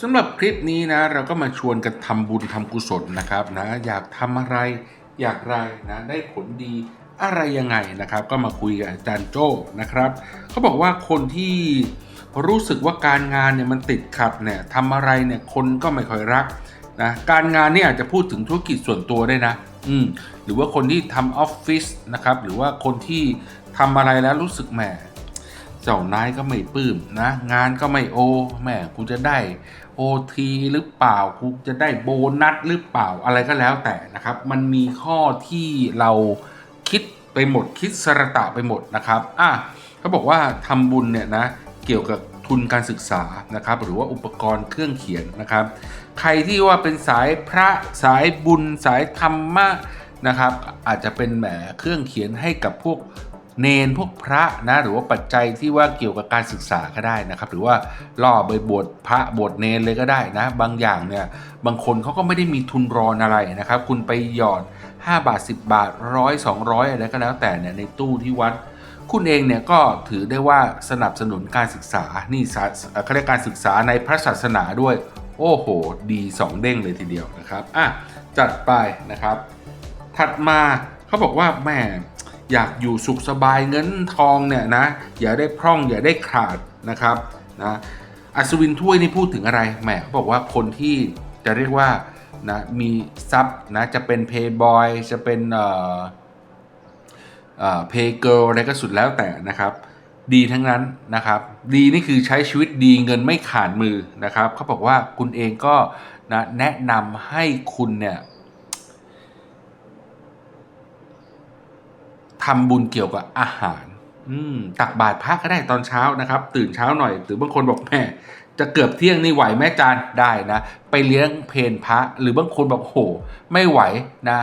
สำหรับคลิปนี้นะเราก็มาชวนกันทำบุญทำกุศลนะครับนะอยากทำอะไรอยากไรนะได้ผลดีอะไรยังไงนะครับ ก็มาคุยกับอาจารย์โจ้นะครับเขาบอกว่าคนที่รู้สึกว่าการงานเนี่ยมันติดขัดเนี่ยทำอะไรเนี่ยคนก็ไม่ค่อยรักนะการงานนี่อาจจะพูดถึงธุรกิจส่วนตัวได้นะอืมหรือว่าคนที่ทำออฟฟิศนะครับหรือว่าคนที่ทำอะไรแล้วรู้สึกแหม เจ้านายก็ไม่ปลื้มนะ งานก็ไม่โอแม่กูจะได้โอทีหรือเปล่ากูจะได้โบนัสหรือเปล่าอะไรก็แล้วแต่นะครับ มันมีข้อที่เราคิดไปหมดคิดสระตะไปหมดนะครับอะเขาบอกว่าทำบุญเนี่ยนะเกี่ยวกับทุนการศึกษานะครับ หรือว่าอุปกรณ์เครื่องเขียนนะครับ ใครที่ว่าเป็นสายพระสายบุญสายธรรมะนะครับ อาจจะเป็นแหมเครื่องเขียนให้กับพวก เนนพวกพระนะหรือว่าปัจจัยที่ว่าเกี่ยวกับการศึกษาก็ได้นะครับ หรือว่าล่อไปบวชพระบวชเนนเลยก็ได้นะ บางอย่างเนี่ยบางคนเขาก็ไม่ได้มีทุนรอนอะไรนะครับ คุณไปหยอด 5 บาท 10 บาทร้อย200อะไรก็แล้วแต่เนี่ยในตู้ที่วัด คุณเองเนี่ยก็ถือได้ว่าสนับสนุนการศึกษานี่เอ่อเขาเรียกการศึกษาในพระศาสนาด้วย โอ้โห ดีสองเด้งเลยทีเดียวนะครับอะจัดไปนะครับ ถัดมาเขาบอกว่าแม่ อยากอยู่สุขสบายเงินทองเนี่ยนะอย่าได้พร่องอย่าได้ขาดนะครับนะอัศวินถ้วยนี่พูดถึงอะไรแหมเขาบอกว่าคนที่จะเรียกว่านะมีทรัพย์นะจะเป็นเพย์บอยจะเป็นเอ่อเอ่อเพย์เกิลอะไรก็สุดแล้วแต่นะครับ ดีทั้งนั้นนะครับ ดีนี่คือใช้ชีวิตดีเงินไม่ขาดมือนะครับเขาบอกว่าคุณเองก็นะแนะนำให้คุณเนี่ย ทำบุญเกี่ยวกับอาหาร อืมตักบาตรพระก็ได้ตอนเช้านะครับ ตื่นเช้าหน่อยหรือบางคนบอกแม่จะเกือบเที่ยงนี่ไหวแม่จานได้นะ ไปเลี้ยงเพนพระ หรือบางคนบอกโห ไม่ไหวนะ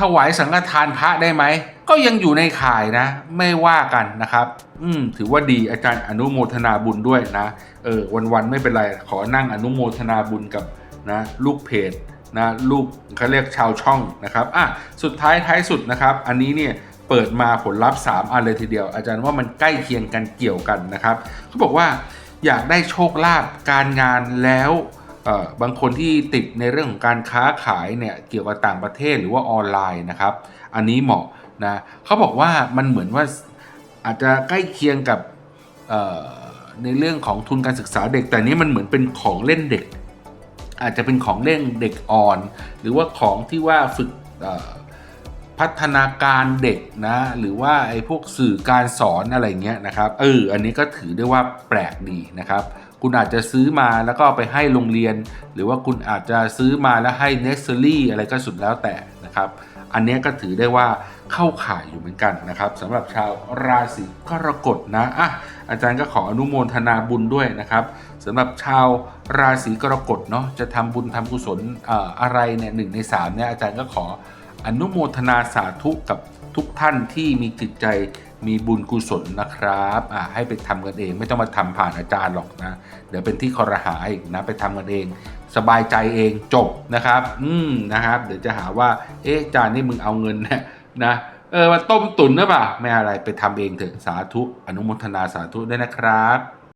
ถวายสังฆทานพระได้ไหม ก็ยังอยู่ในข่ายนะ ไม่ว่ากันนะครับ อืมถือว่าดีอาจารย์อนุโมทนาบุญด้วยนะ เออวันๆไม่เป็นไร ขอนั่งอนุโมทนาบุญกับนะ ลูกเพจ นะลูกเขาเรียกชาวช่องนะครับอะสุดท้ายท้ายสุดนะครับ อันนี้เนี่ยเปิดมาผลลัพธ์ 3 อันเลยทีเดียว อาจารย์ว่ามันใกล้เคียงกันเกี่ยวกันนะครับเขาบอกว่าอยากได้โชคลาภการงานแล้วเออบางคนที่ติดในเรื่องของการค้าขายเนี่ยเกี่ยวกับต่างประเทศหรือว่าออนไลน์นะครับ อันนี้เหมาะนะเขาบอกว่ามันเหมือนว่าอาจจะใกล้เคียงกับเอ่อในเรื่องของทุนการศึกษาเด็ก แต่นี้มันเหมือนเป็นของเล่นเด็ก อาจจะเป็นของเล่นเด็กอ่อน หรือว่าของที่ว่าฝึกพัฒนาการเด็กนะหรือว่าไอ้พวกสื่อการสอนอะไรเงี้ยนะครับเอออันนี้ก็ถือได้ว่าแปลกดีนะครับ คุณอาจจะซื้อมาแล้วก็ไปให้โรงเรียน หรือว่าคุณอาจจะซื้อมาแล้วให้เนสเซอรี่อะไรก็สุดแล้วแต่ นะครับ อันนี้ก็ถือได้ว่าเข้าข่ายอยู่เหมือนกันนะครับสำหรับชาวราศีกรกฎนะอะอาจารย์ก็ขออนุโมทนาบุญด้วยนะครับสำหรับชาวราศีกรกฎเนาะจะทำบุญทำกุศลเอ่ออะไรเนี่ยหนึ่งในสามเนี่ยอาจารย์ก็ขอ อนุโมทนาสาธุกับทุกท่านที่มีจิตใจมีบุญกุศลนะครับอ่าให้ไปทำกันเอง ไม่ต้องมาทำผ่านอาจารย์หรอกนะ เดี๋ยวเป็นที่คอรหาอีกนะไปทำกันเอง สบายใจเองจบนะครับ อืมนะครับ เดี๋ยวจะหาว่า เอ๊ะอาจารย์นี่มึงเอาเงินนี่ยนะเออมาต้มตุ๋นหรือเปล่าไม่อะไรไปทำเองเถอะสาธุอนุโมทนาสาธุด้วยนะครับ